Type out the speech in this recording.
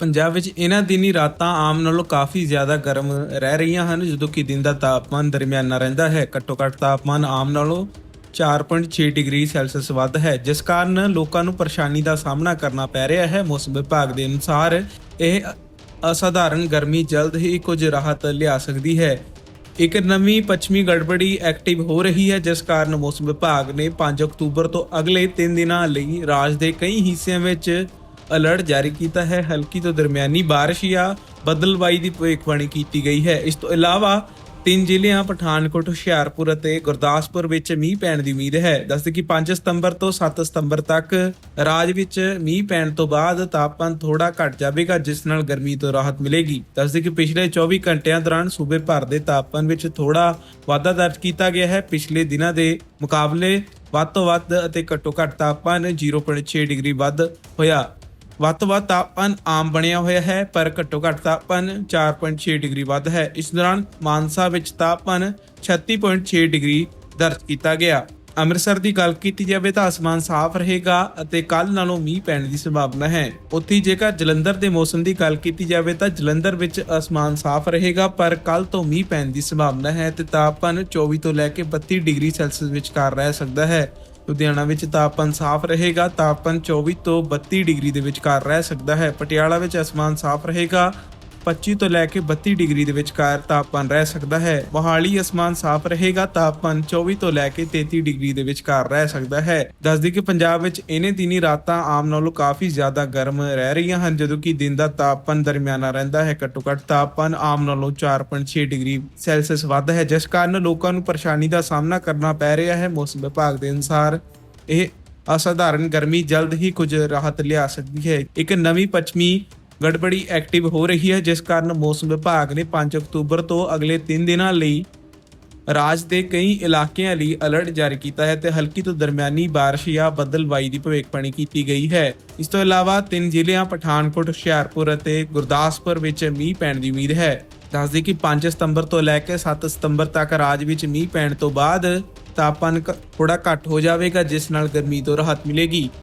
ਪੰਜਾਬ ਵਿੱਚ ਇਹਨਾਂ ਦਿਨੀ ਰਾਤਾਂ ਆਮ ਨਾਲੋਂ ਕਾਫੀ ਜ਼ਿਆਦਾ ਗਰਮ ਰਹਿ ਰਹੀਆਂ ਹਨ, ਜਦੋਂ ਕਿ ਦਿਨ ਦਾ ਤਾਪਮਾਨ ਦਰਮਿਆਨਾ ਰਹਿੰਦਾ ਹੈ। ਘੱਟੋ ਘੱਟ ਤਾਪਮਾਨ ਆਮ ਨਾਲੋਂ 4.6 ਡਿਗਰੀ ਸੈਲਸੀਅਸ ਵੱਧ ਹੈ, ਜਿਸ ਕਾਰਨ ਲੋਕਾਂ ਨੂੰ ਪਰੇਸ਼ਾਨੀ ਦਾ ਸਾਹਮਣਾ ਕਰਨਾ ਪੈ ਰਿਹਾ ਹੈ। ਮੌਸਮ ਵਿਭਾਗ ਦੇ ਅਨੁਸਾਰ ਇਹ ਅਸਾਧਾਰਨ ਗਰਮੀ ਜਲਦ ਹੀ ਕੁਝ ਰਾਹਤ ਲਿਆ ਸਕਦੀ ਹੈ। ਇੱਕ ਨਵੀਂ ਪੱਛਮੀ ਗੜਬੜੀ ਐਕਟਿਵ ਹੋ ਰਹੀ ਹੈ, ਜਿਸ ਕਾਰਨ ਮੌਸਮ ਵਿਭਾਗ ਨੇ 5 ਅਕਤੂਬਰ ਤੋਂ ਅਗਲੇ 3 ਦਿਨਾਂ ਲਈ ਰਾਜ ਦੇ ਕਈ ਹਿੱਸਿਆਂ ਵਿੱਚ ਅਲਰਟ ਜਾਰੀ ਕੀਤਾ ਹੈ। ਹਲਕੀ ਤੋਂ ਦਰਮਿਆਨੀ ਬਾਰਿਸ਼ ਜਾਂ ਬਦਲਵਾਈ ਦੀ ਭਵਿੱਖਬਾਣੀ ਕੀਤੀ ਗਈ ਹੈ। ਇਸ ਤੋਂ ਇਲਾਵਾ ਤਿੰਨ ਜ਼ਿਲ੍ਹਿਆਂ ਪਠਾਨਕੋਟ, ਹੁਸ਼ਿਆਰਪੁਰ ਅਤੇ ਗੁਰਦਾਸਪੁਰ ਵਿੱਚ ਮੀਂਹ ਪੈਣ ਦੀ ਉਮੀਦ ਹੈ। ਦੱਸਦੇ ਕਿ 5 ਸਤੰਬਰ ਤੋਂ 7 ਸਤੰਬਰ ਤੱਕ ਰਾਜ ਵਿੱਚ ਮੀਂਹ ਪੈਣ ਤੋਂ ਬਾਅਦ ਤਾਪਮਾਨ ਥੋੜਾ ਘਟ ਜਾਵੇਗਾ, ਜਿਸ ਨਾਲ ਗਰਮੀ ਤੋਂ ਰਾਹਤ ਮਿਲੇਗੀ। ਦੱਸਦੇ ਕਿ ਪਿਛਲੇ 24 ਘੰਟਿਆਂ ਦੌਰਾਨ ਸੂਬੇ ਭਰ ਦੇ ਤਾਪਮਾਨ ਵਿੱਚ ਥੋੜਾ ਵਾਧਾ ਦਰਜ ਕੀਤਾ ਗਿਆ ਹੈ। ਪਿਛਲੇ ਦਿਨਾਂ ਦੇ ਮੁਕਾਬਲੇ ਵੱਧ ਤੋਂ ਵੱਧ ਅਤੇ ਘੱਟੋ ਘੱਟ ਤਾਪਮਾਨ 0.6 ਡਿਗਰੀ ਵੱਧ ਹੋਇਆ। ਵੱਧ ਤੋਂ ਵੱਧ ਤਾਪਮਾਨ ਆਮ ਬਣਿਆ ਹੋਇਆ ਹੈ, ਪਰ ਘੱਟੋ ਘੱਟ ਤਾਪਮਾਨ 4.6 ਡਿਗਰੀ ਵੱਧ ਹੈ। ਇਸ ਦੌਰਾਨ ਮਾਨਸਾ ਵਿੱਚ ਤਾਪਮਾਨ 36.6 ਡਿਗਰੀ ਦਰਜ ਕੀਤਾ ਗਿਆ। ਅੰਮ੍ਰਿਤਸਰ ਦੀ ਗੱਲ ਕੀਤੀ ਜਾਵੇ ਤਾਂ ਅਸਮਾਨ ਸਾਫ਼ ਰਹੇਗਾ ਅਤੇ ਕੱਲ ਨਾਲੋਂ ਮੀਂਹ ਪੈਣ ਦੀ ਸੰਭਾਵਨਾ ਹੈ। ਉੱਥੇ ਜੇਕਰ ਜਲੰਧਰ ਦੇ ਮੌਸਮ ਦੀ ਗੱਲ ਕੀਤੀ ਜਾਵੇ ਤਾਂ ਜਲੰਧਰ ਵਿੱਚ ਅਸਮਾਨ ਸਾਫ਼ ਰਹੇਗਾ, ਪਰ ਕੱਲ ਤੋਂ ਮੀਂਹ ਪੈਣ ਦੀ ਸੰਭਾਵਨਾ ਹੈ ਤੇ ਤਾਪਮਾਨ 24 ਤੋਂ ਲੈ ਕੇ 32 ਡਿਗਰੀ ਸੈਲਸੀਅਸ ਵਿਚਕਾਰ ਰਹਿ ਸਕਦਾ ਹੈ। ਲੁਧਿਆਣਾ ਵਿੱਚ ਤਾਪਮਾਨ ਸਾਫ਼ ਰਹੇਗਾ। ਤਾਪਮਾਨ 24 ਤੋਂ 32 ਡਿਗਰੀ ਦੇ ਵਿਚਕਾਰ ਰਹਿ ਸਕਦਾ ਹੈ। ਪਟਿਆਲਾ ਵਿੱਚ ਅਸਮਾਨ ਸਾਫ਼ ਰਹੇਗਾ। 25 ਤੋਂ ਲੈ ਕੇ 32 ਡਿਗਰੀ ਦੇ ਵਿਚਕਾਰ ਤਾਪਮਾਨ ਰਹਿ ਸਕਦਾ ਹੈ। ਮੋਹਾਲੀ ਅਸਮਾਨ ਸਾਫ਼ ਰਹੇਗਾ, ਤਾਪਮਾਨ 24 ਤੋਂ ਲੈ ਕੇ 33 ਡਿਗਰੀ ਦੇ ਵਿਚਕਾਰ ਰਹਿ ਸਕਦਾ ਹੈ। ਦੱਸਦੀ ਕਿ ਪੰਜਾਬ ਵਿੱਚ ਇਹਨੇ ਦਿਨੀ ਰਾਤਾਂ ਆਮ ਨਾਲੋਂ ਕਾਫੀ ਜ਼ਿਆਦਾ ਗਰਮ ਰਹਿ ਰਹੀਆਂ ਹਨ, ਜਦੋਂ ਕਿ ਦਿਨ ਦਾ ਤਾਪਮਾਨ ਦਰਮਿਆਨਾ ਰਹਿੰਦਾ ਹੈ। ਘੱਟੋ ਘੱਟ ਤਾਪਮਾਨ ਆਮ ਨਾਲੋਂ 4.6 ਡਿਗਰੀ ਸੈਲਸੀਅਸ ਵੱਧ ਹੈ, ਜਿਸ ਕਾਰਨ ਲੋਕਾਂ ਨੂੰ ਪਰੇਸ਼ਾਨੀ ਦਾ ਸਾਹਮਣਾ ਕਰਨਾ ਪੈ ਰਿਹਾ ਹੈ। ਮੌਸਮ ਵਿਭਾਗ ਦੇ ਅਨੁਸਾਰ ਇਹ ਅਸਾਧਾਰਨ ਗਰਮੀ ਜਲਦ ਹੀ ਕੁਝ ਰਾਹਤ ਲਿਆ ਸਕਦੀ ਹੈ। ਇੱਕ ਨਵੀਂ ਪੱਛਮੀ ਗੜਬੜੀ ਐਕਟਿਵ ਹੋ ਰਹੀ ਹੈ, ਜਿਸ ਕਾਰਨ ਮੌਸਮ ਵਿਭਾਗ ਨੇ 5 ਅਕਤੂਬਰ ਤੋਂ ਅਗਲੇ 3 ਦਿਨਾਂ ਲਈ ਰਾਜ ਦੇ ਕਈ ਇਲਾਕਿਆਂ ਲਈ ਅਲਰਟ ਜਾਰੀ ਕੀਤਾ ਹੈ ਤੇ ਹਲਕੀ ਤੋਂ ਦਰਮਿਆਨੀ ਬਾਰਿਸ਼ ਜਾਂ ਬੱਦਲਬਾਈ ਦੀ ਭਵਿੱਖਬਾਣੀ ਕੀਤੀ ਗਈ ਹੈ। ਇਸ ਤੋਂ ਇਲਾਵਾ ਤਿੰਨ ਜ਼ਿਲ੍ਹਿਆਂ ਪਠਾਨਕੋਟ, ਹੁਸ਼ਿਆਰਪੁਰ ਅਤੇ ਗੁਰਦਾਸਪੁਰ ਵਿੱਚ ਮੀਂਹ ਪੈਣ ਦੀ ਉਮੀਦ ਹੈ। ਦੱਸਦੀ ਕਿ 5 ਸਤੰਬਰ ਤੋਂ ਲੈ ਕੇ 7 ਸਤੰਬਰ ਤੱਕ ਰਾਜ ਵਿੱਚ ਮੀਂਹ ਪੈਣ ਤੋਂ ਬਾਅਦ ਤਾਪਮਾਨ ਥੋੜਾ ਘੱਟ ਹੋ ਜਾਵੇਗਾ, ਜਿਸ ਨਾਲ ਗਰਮੀ ਤੋਂ ਰਾਹਤ ਮਿਲੇਗੀ।